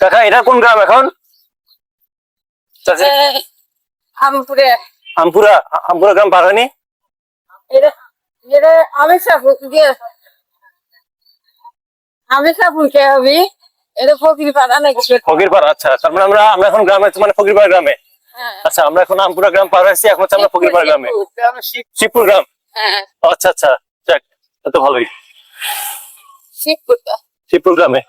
কাকা এটা কোন গ্রাম এখন? গ্রাম পার হয়নি আমি হবি এটা ফকির পাড়া নাকি আচ্ছা তার মানে আমরা আমরা এখন গ্রামে মানে ফকিরপাড়া গ্রামে। হ্যাঁ। আচ্ছা আমরা এখন আমপুরা গ্রাম পার হয়েছি এখন হচ্ছে আমরা ফকিরপাড়া গ্রামে। শিবপুর। গ্রাম হ্যাঁ। আচ্ছা আচ্ছা যাক তা ভালোই। শিবপুর গ্রামে? এ,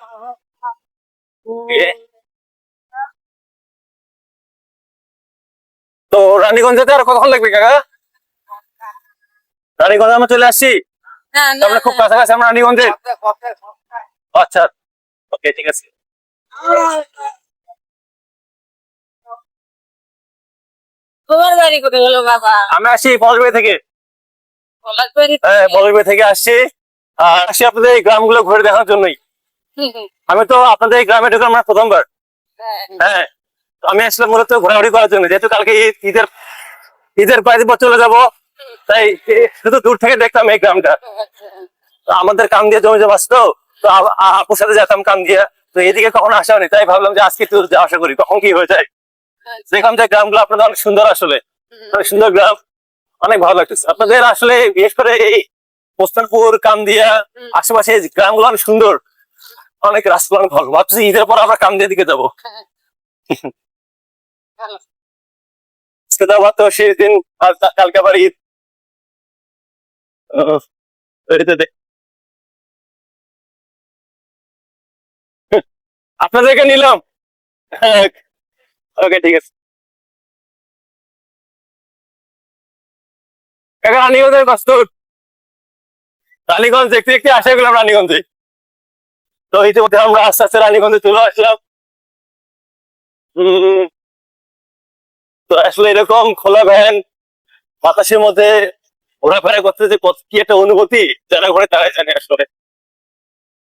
তো রানীগঞ্জ যেতে আর কতক্ষণ লাগবে কাকা? রানীগঞ্জ আমরা চলে আসছি? আমরা খুব কাছাকাছি আমরা রানীগঞ্জে? আচ্ছা ওকে ঠিক আছে। তোমার বাড়ি কোথায় হলো বাবা? আমি আসছি পলাশবাড়ি থেকে। পলাশবাড়ি হ্যাঁ পলাশবাড়ি থেকে আসছি। আর আসছি আপনাদের এই গ্রামগুলো ঘুরে দেখার জন্যই। আমি তো আপনাদের গ্রামে ঢুকে আমার প্রথমবার। হ্যাঁ। তো আমি আসলাম মূলত ঘোরাঘুরি করার জন্য। যেহেতু কালকে ঈদের ঈদের পর চলে যাব তাই শুধু দূর থেকে দেখতাম এই গ্রামটা। তো আমাদের কাম দিয়ে জমি জমা তো তো আপুর সাথে যেতাম কাম দিয়ে। তো এদিকে কখনো আসা হয়নি তাই ভাবলাম যে আজকে একটু আশা করি কখন কি হয়ে যায়। দেখলাম যে গ্রামগুলো আপনাদের অনেক সুন্দর আসলে। অনেক সুন্দর গ্রাম অনেক ভালো লাগতেছে। আপনাদের আসলে বিশেষ করে এই পোস্তানপুর কামদিয়া। আশেপাশে এই গ্রামগুলো অনেক সুন্দর। অনেক অনেক ভালো ভাবছি ঈদের পর আমরা কামদিয়া দিকে যাব। আজকে কালকে আবার ঈদ। আপনাদেরকে নিলাম। ওকে, ঠিক আছে। কাকা, রানীগঞ্জের কষ্ট রানীগঞ্জ, দেখতে দেখতে আসে গেলাম রানীগঞ্জে। তো ইতিমধ্যে আমরা আস্তে আস্তে রানীগঞ্জে চলে আসলাম। তো আসলে এরকম খোলা ভ্যান বাতাসের মধ্যে ঘোরাফেরা করতে যে কি একটা অনুভূতি, যারা ঘরে তারাই জানে আসলে।